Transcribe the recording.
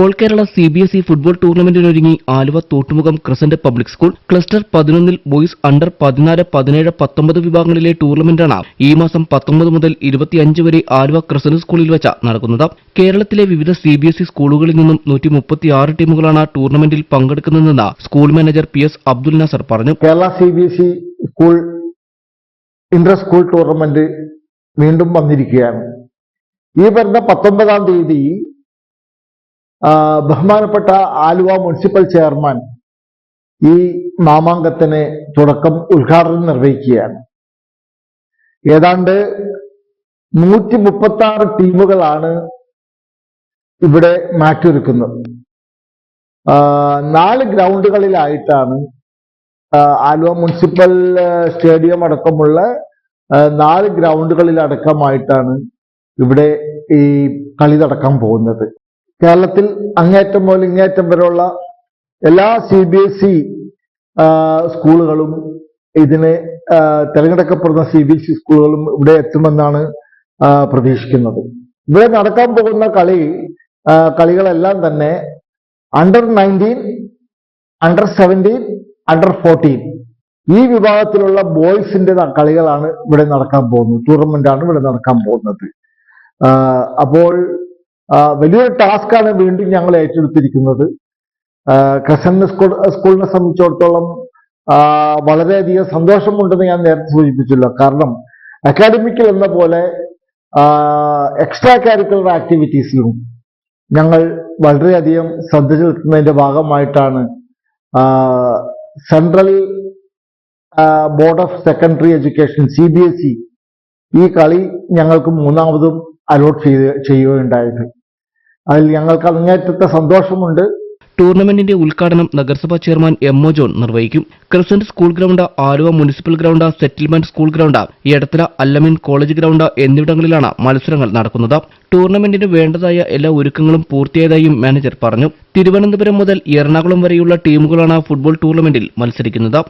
All Kerala C B S E football ടൂർണമെന്റിനൊരുങ്ങി Aluva Thottumugham crescent public school. Cluster പതിനൊന്നിൽ boys under പതിനാല് പതിനേഴ് പത്തൊമ്പത് വിഭാഗങ്ങളിലെ ടൂർണമെന്റാണ് ഈ മാസം പത്തൊമ്പത് മുതൽ ഇരുപത്തിയഞ്ച് വരെ ആലുവ ക്രസന്റ് സ്കൂളിൽ വെച്ച് നടക്കുന്നത്. കേരളത്തിലെ വിവിധ സി ബി എസ് ഇ സ്കൂളുകളിൽ നിന്നും നൂറ്റി മുപ്പത്തിയാറ് ടീമുകളാണ് ടൂർണമെന്റിൽ പങ്കെടുക്കുന്നതെന്ന് school manager P S Abdul Nasar പറഞ്ഞു. Kerala C B S E school inter school tournament വീണ്ടും വന്നിരിക്കുകയാണ്. ഈ വരുന്ന പത്തൊമ്പതാം തീയതി ബഹുമാനപ്പെട്ട ആലുവ മുനിസിപ്പൽ ചെയർമാൻ ഈ നാമാങ്കത്തിന് തുടക്കം ഉദ്ഘാടനം നിർവഹിക്കുകയാണ്. ഏതാണ്ട് നൂറ്റി മുപ്പത്തി ആറ് ടീമുകളാണ് ഇവിടെ മാറ്റൊരുക്കുന്നത് നാല് ഗ്രൗണ്ടുകളിലായിട്ടാണ് ആലുവ മുനിസിപ്പൽ സ്റ്റേഡിയം അടക്കമുള്ള നാല് ഗ്രൗണ്ടുകളിലടക്കമായിട്ടാണ് ഇവിടെ ഈ കളി നടക്കാൻ പോകുന്നത്. കേരളത്തിൽ അങ്ങേറ്റം മുതൽ ഇങ്ങേറ്റം വരെയുള്ള എല്ലാ സി ബി എസ് ഇ സ്കൂളുകളും ഇതിന് തിരഞ്ഞെടുക്കപ്പെടുന്ന സി ബി എസ് ഇ സ്കൂളുകളും ഇവിടെ എത്തുമെന്നാണ് പ്രതീക്ഷിക്കുന്നത്. ഇവിടെ നടക്കാൻ പോകുന്ന കളി കളികളെല്ലാം തന്നെ under nineteen under seventeen under fourteen ഈ വിഭാഗത്തിലുള്ള ബോയ്സിന്റെ കളികളാണ് ഇവിടെ നടക്കാൻ പോകുന്നത്. ടൂർണമെന്റ് ആണ് ഇവിടെ നടക്കാൻ പോകുന്നത്. അപ്പോൾ വലിയൊരു ടാസ്ക്കാണ് വീണ്ടും ഞങ്ങൾ ഏറ്റെടുത്തിരിക്കുന്നത്. ക്രസന്റ് സ്കൂൾ സ്കൂളിനെ സംബന്ധിച്ചിടത്തോളം വളരെയധികം സന്തോഷമുണ്ടെന്ന് ഞാൻ നേരത്തെ സൂചിപ്പിച്ചല്ലോ. കാരണം അക്കാഡമിക്കൽ എന്ന പോലെ എക്സ്ട്രാ കാരിക്കുലർ ആക്ടിവിറ്റീസിലും ഞങ്ങൾ വളരെയധികം ശ്രദ്ധ ചെലുത്തുന്നതിന്റെ ഭാഗമായിട്ടാണ് central board of secondary education C B S E ഈ കളി ഞങ്ങൾക്ക് മൂന്നാമതും അലോട്ട് ചെയ്ത് ചെയ്യുകയുണ്ടായത്. അതിൽ ഞങ്ങൾക്ക് അങ്ങേറ്റത്തെ സന്തോഷമുണ്ട്. ടൂർണമെന്റിന്റെ ഉദ്ഘാടനം നഗരസഭാ ചെയർമാൻ എം ഒ ജോൺ നിർവഹിക്കും. Crescent school ground Aluva municipal ground settlement school ground Edathala Alameen college ground എന്നിവിടങ്ങളിലാണ് മത്സരങ്ങൾ നടക്കുന്നത്. ടൂർണമെന്റിന് വേണ്ടതായ എല്ലാ ഒരുക്കങ്ങളും പൂർത്തിയായതായും മാനേജർ പറഞ്ഞു. തിരുവനന്തപുരം മുതൽ എറണാകുളം വരെയുള്ള ടീമുകളാണ് ഫുട്ബോൾ ടൂർണമെന്റിൽ മത്സരിക്കുന്നത്.